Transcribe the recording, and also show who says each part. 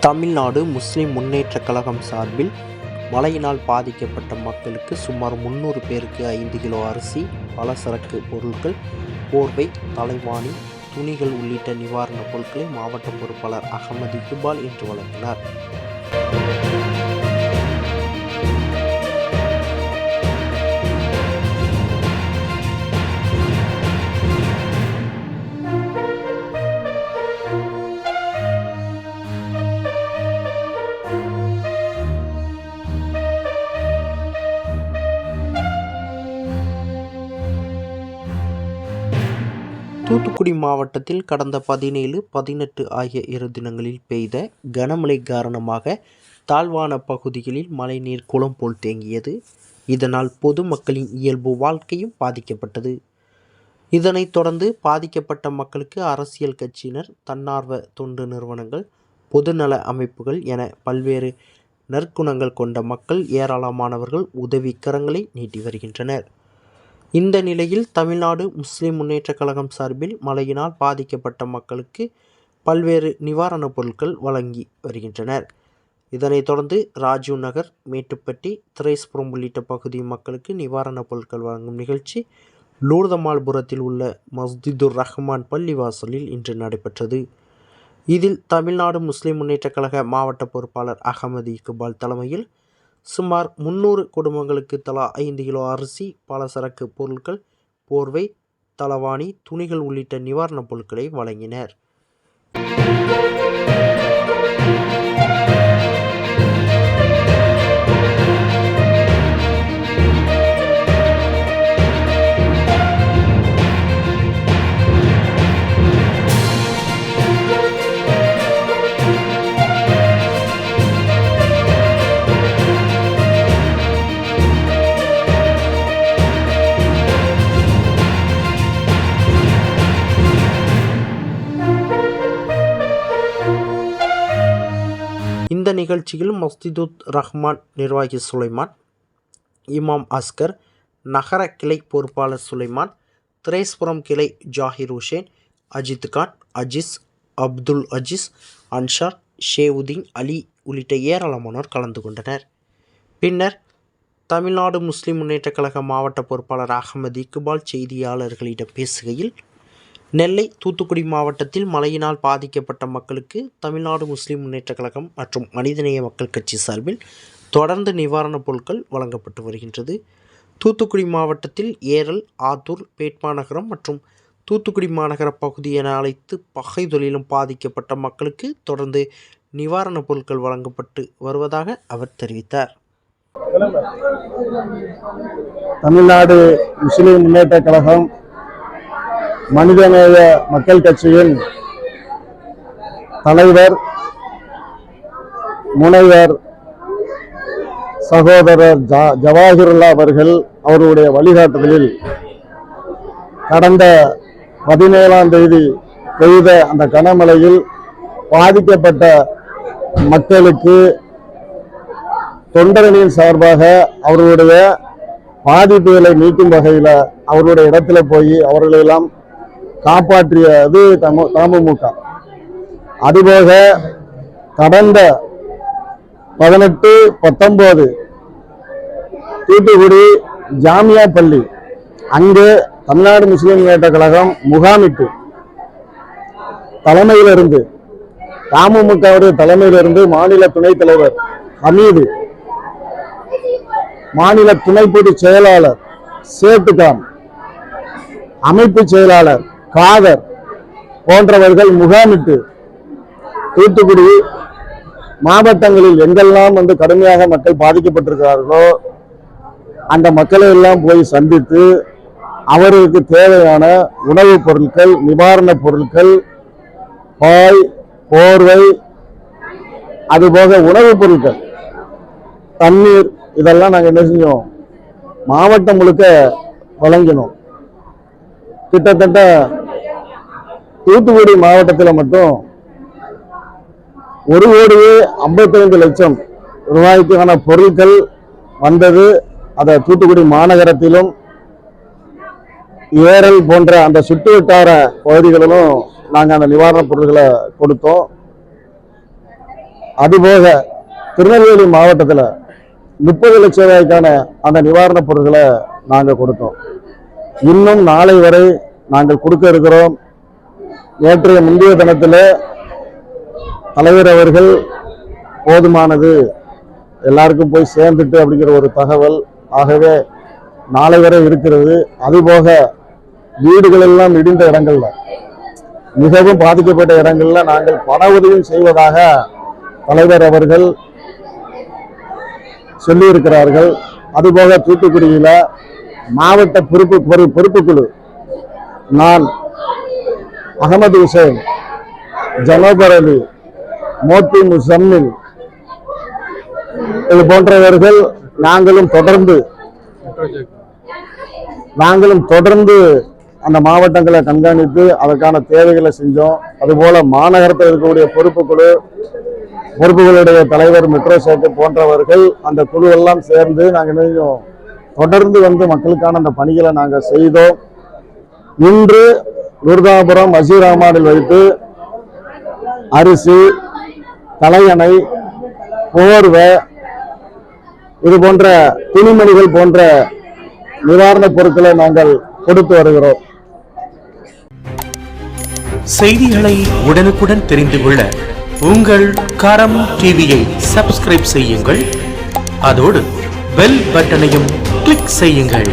Speaker 1: தமிழ்நாடு முஸ்லிம் முன்னேற்றக் கழகம் சார்பில் மழையினால் பாதிக்கப்பட்ட மக்களுக்கு சுமார் முந்நூறு பேருக்கு ஐந்து கிலோ அரிசி பலசரக்கு பொருட்கள் போர்வை தலைவாணி துணிகள் உள்ளிட்ட நிவாரணப் பொருட்களை மாவட்ட பொறுப்பாளர் அகமது இக்பால் இன்று வழங்கினார். தூத்துக்குடி மாவட்டத்தில் கடந்த பதினேழு பதினெட்டு ஆகிய இரு தினங்களில் பெய்த கனமழை காரணமாக தாழ்வான பகுதிகளில் மழைநீர் குளம் போல் தேங்கியது. இதனால் பொதுமக்களின் இயல்பு வாழ்க்கையும் பாதிக்கப்பட்டது. இதனைத் தொடர்ந்து பாதிக்கப்பட்ட மக்களுக்கு அரசியல் கட்சியினர் தன்னார்வ தொண்டு நிறுவனங்கள் பொதுநல அமைப்புகள் என பல்வேறு நற்குணங்கள் கொண்ட மக்கள் ஏராளமானவர்கள் உதவிக்கரங்களை நீட்டி வருகின்றனர். இந்த நிலையில் தமிழ்நாடு முஸ்லிம் முன்னேற்றக் கழகம் சார்பில் மழையினால் பாதிக்கப்பட்ட மக்களுக்கு பல்வேறு நிவாரணப் பொருட்கள் வழங்கி வருகின்றனர். இதனைத் தொடர்ந்து ராஜீவ் நகர் மேட்டுப்பட்டி திரேஸ்புரம் உள்ளிட்ட பகுதி மக்களுக்கு நிவாரணப் பொருட்கள் வழங்கும் நிகழ்ச்சி லூர்தமால்புரத்தில் உள்ள மஸ்ஜிதுர் ரஹ்மான் பள்ளிவாசலில் இன்று நடைபெற்றது. இதில் தமிழ்நாடு முஸ்லிம் முன்னேற்றக் கழக மாவட்ட பொறுப்பாளர் அகமது இக்பால் தலைமையில் சுமார் முந்நூறு குடும்பங்களுக்கு தலா ஐந்து கிலோ அரிசி பலசரக்கு பொருட்கள் போர்வை தலவாணி துணிகள் உள்ளிட்ட நிவாரணப் பொருட்களை வழங்கினர். இந்த நிகழ்ச்சியில் மஸ்திதுத் ரஹ்மான் நிர்வாகி சுலைமான் இமாம் அஸ்கர் நகர கிளை பொறுப்பாளர் சுலைமான் திரேஸ்புரம் கிளை ஜாகிர் ஹுசேன் அஜித் கான் அஜிஸ் அப்துல் அஜீஸ் அன்ஷார் ஷேவுதீன் அலி உள்ளிட்ட ஏராளமானோர் கலந்து கொண்டனர். பின்னர் தமிழ்நாடு முஸ்லிம் முன்னேற்றக் கழக மாவட்ட பொறுப்பாளர் அகமது இக்பால் செய்தியாளர்களிடம் பேசுகையில் நெல்லை தூத்துக்குடி மாவட்டத்தில் மழையினால் பாதிக்கப்பட்ட மக்களுக்கு தமிழ்நாடு முஸ்லிம் முன்னேற்றக் கழகம் மற்றும் மனிதநேய மக்கள் கட்சி சார்பில் தொடர்ந்து நிவாரணப் பொருட்கள் வழங்கப்பட்டு வருகின்றது. தூத்துக்குடி மாவட்டத்தில் ஏரல் ஆத்தூர் பேட்மாநகரம் மற்றும் தூத்துக்குடி மாநகர பகுதி என அழைத்து பகை தொழிலும் பாதிக்கப்பட்ட மக்களுக்கு தொடர்ந்து நிவாரணப் பொருட்கள் வழங்கப்பட்டு வருவதாக அவர் தெரிவித்தார்.
Speaker 2: தமிழ்நாடு முஸ்லிம் முன்னேற்ற கழகம் மனிதநேய மக்கள் கட்சியின் தலைவர் முனைவர் சகோதரர் ஜா- ஜவாஹிருல்லா அவர்கள் அவருடைய வழிகாட்டுதலில் கடந்த பதினேழாம் தேதி பெய்த அந்த கனமழையில் பாதிக்கப்பட்ட மக்களுக்கு தொண்டரணியின் சார்பாக அவர்களுடைய பாதிப்புகளை நீக்கும் வகையில் அவர்களுடைய இடத்துல போய் அவர்களெல்லாம் காப்பாற்றியது தமு தமுமுக. அதுபோக கடந்த பதினெட்டு பத்தொன்பது தூத்துக்குடி ஜாமியா பள்ளி அங்கு தமிழ்நாடு முஸ்லீம் முன்னேற்ற கழகம் முகாமிட்டு தலைமையிலிருந்து தமுமுகவுடைய தலைமையிலிருந்து மாநில துணைத் தலைவர் ஹமீது மாநில துணைப்பொது செயலாளர் சேட்டுகான் அமைப்பு செயலாளர் காதர் போன்றவர்கள் முகாமிட்டு தூத்துக்குடி மாவட்டங்களில் எங்கெல்லாம் வந்து கடுமையாக மக்கள் பாதிக்கப்பட்டிருக்கிறார்களோ அந்த மக்களை எல்லாம் போய் சந்தித்து அவர்களுக்கு தேவையான உணவுப் பொருட்கள் நிவாரணப் பொருட்கள் பாய் போர்வை அதுபோக உணவுப் பொருட்கள் தண்ணீர் இதெல்லாம் நாங்கள் என்ன செஞ்சோம்? மாவட்டம் முழுக்க வழங்கினோம். கிட்டத்தட்ட தூத்துக்குடி மாவட்டத்தில் மட்டும் ஒரு கோடியே ஐம்பத்தைந்து லட்சம் ரூபாய்க்கான பொருட்கள் வந்தது. அதை தூத்துக்குடி மாநகரத்திலும் ஏரல் போன்ற அந்த சுற்றுவட்டார பகுதிகளிலும் நாங்கள் அந்த நிவாரணப் பொருட்களை கொடுத்தோம். அதுபோக திருநெல்வேலி மாவட்டத்தில் முப்பது லட்ச ரூபாய்க்கான அந்த நிவாரணப் பொருட்களை நாங்கள் கொடுத்தோம். இன்னும் நாளை வரை நாங்கள் கொடுக்க இருக்கிறோம். நேற்றைய முந்தைய தினத்தில் தலைவர் அவர்கள் போதுமானது. எல்லாருக்கும் போய் சேர்ந்துட்டு அப்படிங்கிற ஒரு தகவல். ஆகவே நாளை வரை இருக்கிறது. அதுபோக வீடுகள் எல்லாம் இடிந்த இடங்கள்ல மிகவும் பாதிக்கப்பட்ட இடங்கள்ல நாங்கள் பண உதவியும் செய்வதாக தலைவர் அவர்கள் சொல்லியிருக்கிறார்கள். அதுபோக தூத்துக்குடியில் மாவட்ட பொறுப்பு பொறுப்புக்குழு நான் அகமது ஹுசைன் ஜனோபர் அலி மோத்தி முசம்மில். இது போன்றவர்கள் நாங்களும் தொடர்ந்து நாங்களும் தொடர்ந்து அந்த மாவட்டங்களை கண்காணித்து அதற்கான தேவைகளை செஞ்சோம். அதுபோல மாநகரத்தில் இருக்கக்கூடிய பொறுப்புக்குழு பொறுப்புகளுடைய தலைவர் மெட்ரோ சேட்டு போன்றவர்கள் அந்த குழு எல்லாம் சேர்ந்து நாங்கள் இன்னும் தொடர்ந்து வந்து மக்களுக்கான அந்த பணிகளை நாங்கள் செய்தோம். இன்று துர்காபுரம் வசீராமானில் வைத்து அரிசி தலையணை போர்வை இது போன்ற துணிமணிகள் போன்ற நிவாரணப் பொருட்களை நாங்கள் கொடுத்து வருகிறோம்.
Speaker 3: செய்திகளை உடனுக்குடன் தெரிந்து கொள்ள உங்கள் கரம் டிவியை சப்ஸ்கிரைப் செய்யுங்கள். அதோடு பெல் பட்டனையும் கிளிக் செய்யுங்கள்.